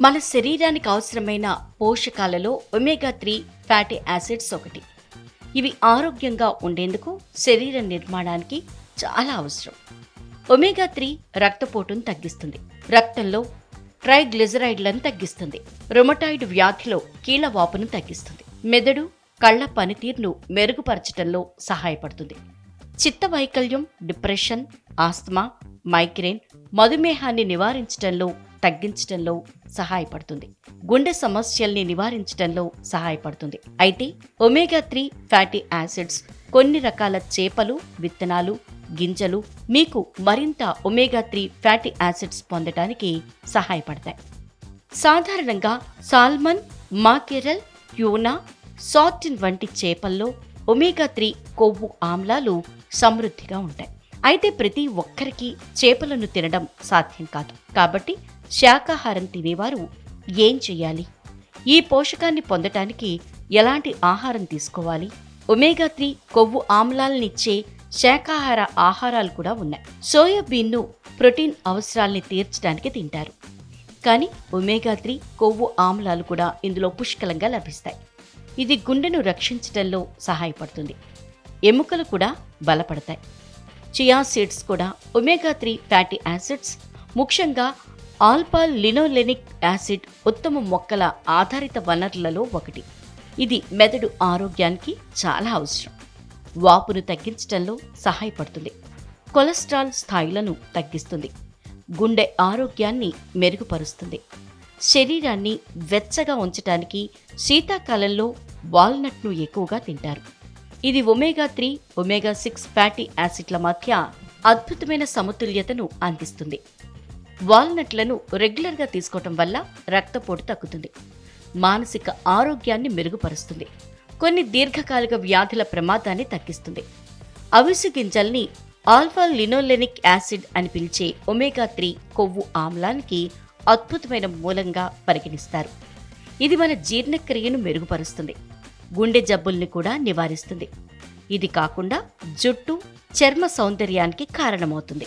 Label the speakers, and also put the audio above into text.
Speaker 1: మన శరీరానికి అవసరమైన పోషకాలలో ఒమేగా త్రీ ఫ్యాటీ యాసిడ్స్ ఒకటి. ఇవి ఆరోగ్యంగా ఉండేందుకు శరీర నిర్మాణానికి చాలా అవసరం. ఒమేగా త్రీ రక్తపోటును తగ్గిస్తుంది. రక్తంలో ట్రైగ్లిజరైడ్లను తగ్గిస్తుంది. రొమటాయిడ్ వ్యాధిలో కీళ్ళ వాపును తగ్గిస్తుంది. మెదడు కళ్ళ పనితీరును మెరుగుపరచడంలో సహాయపడుతుంది. చిత్తవైకల్యం డిప్రెషన్ ఆస్తమా మైగ్రేన్ మధుమేహాన్ని నివారించడంలో తగ్గించడంలో సహాయపడుతుంది. గుండె సమస్యల్ని నివారించడంలో సహాయపడుతుంది. అయితే ఒమేగా త్రీ ఫ్యాటీ యాసిడ్స్ కొన్ని రకాల చేపలు విత్తనాలు గింజలు మీకు మరింత ఒమేగా త్రీ ఫ్యాటీ యాసిడ్స్ పొందడానికి సహాయపడతాయి. సాధారణంగా సాల్మన్ మాకెరల్ ట్యూనా సాటిన్ వంటి చేపల్లో ఒమేగా త్రీ కొవ్వు ఆమ్లాలు సమృద్ధిగా ఉంటాయి. అయితే ప్రతి ఒక్కరికి చేపలను తినడం సాధ్యం కాదు. కాబట్టి శాకాహారం తినేవారు ఏం చేయాలి ఈ పోషకాన్ని పొందటానికి ఎలాంటి ఆహారం తీసుకోవాలి? ఒమేగా త్రీ కొవ్వు ఆమ్లాలనిచ్చే శాకాహార ఆహారాలు కూడా ఉన్నాయి. సోయాబీన్ను ప్రోటీన్ అవసరాల్ని తీర్చడానికి తింటారు. కానీ ఒమేగా త్రీ కొవ్వు ఆమ్లాలు కూడా ఇందులో పుష్కలంగా లభిస్తాయి. ఇది గుండెను రక్షించడంలో సహాయపడుతుంది. ఎముకలు కూడా బలపడతాయి. చియా సీడ్స్ కూడా ఒమేగా త్రీ ఫ్యాటీ యాసిడ్స్ ముఖ్యంగా ఆల్పా లినోలెనిక్ యాసిడ్ ఉత్తమ మొక్కల ఆధారిత వనరులలో ఒకటి. ఇది మెదడు ఆరోగ్యానికి చాలా అవసరం. వాపును తగ్గించడంలో సహాయపడుతుంది. కొలెస్ట్రాల్ స్థాయిలను తగ్గిస్తుంది. గుండె ఆరోగ్యాన్ని మెరుగుపరుస్తుంది. శరీరాన్ని వెచ్చగా ఉంచటానికి శీతాకాలంలో వాల్నట్ను ఎక్కువగా తింటారు. ఇది omega three omega six fatty యాసిడ్ల మధ్య అద్భుతమైన సమతుల్యతను అందిస్తుంది. వాల్నట్లను రెగ్యులర్గా తీసుకోవటం వల్ల రక్తపోటు తగ్గుతుంది. మానసిక ఆరోగ్యాన్ని మెరుగుపరుస్తుంది. కొన్ని దీర్ఘకాలిక వ్యాధుల ప్రమాదాన్ని తగ్గిస్తుంది. అవిసె గింజల్ని ఆల్ఫా లినోలెనిక్ యాసిడ్ అని పిలిచే ఒమేగా త్రీ కొవ్వు ఆమ్లానికి అద్భుతమైన మూలంగా పరిగణిస్తారు. ఇది మన జీర్ణక్రియను మెరుగుపరుస్తుంది. గుండె జబ్బుల్ని కూడా నివారిస్తుంది. ఇది కాకుండా జుట్టు చర్మ సౌందర్యానికి కారణమవుతుంది.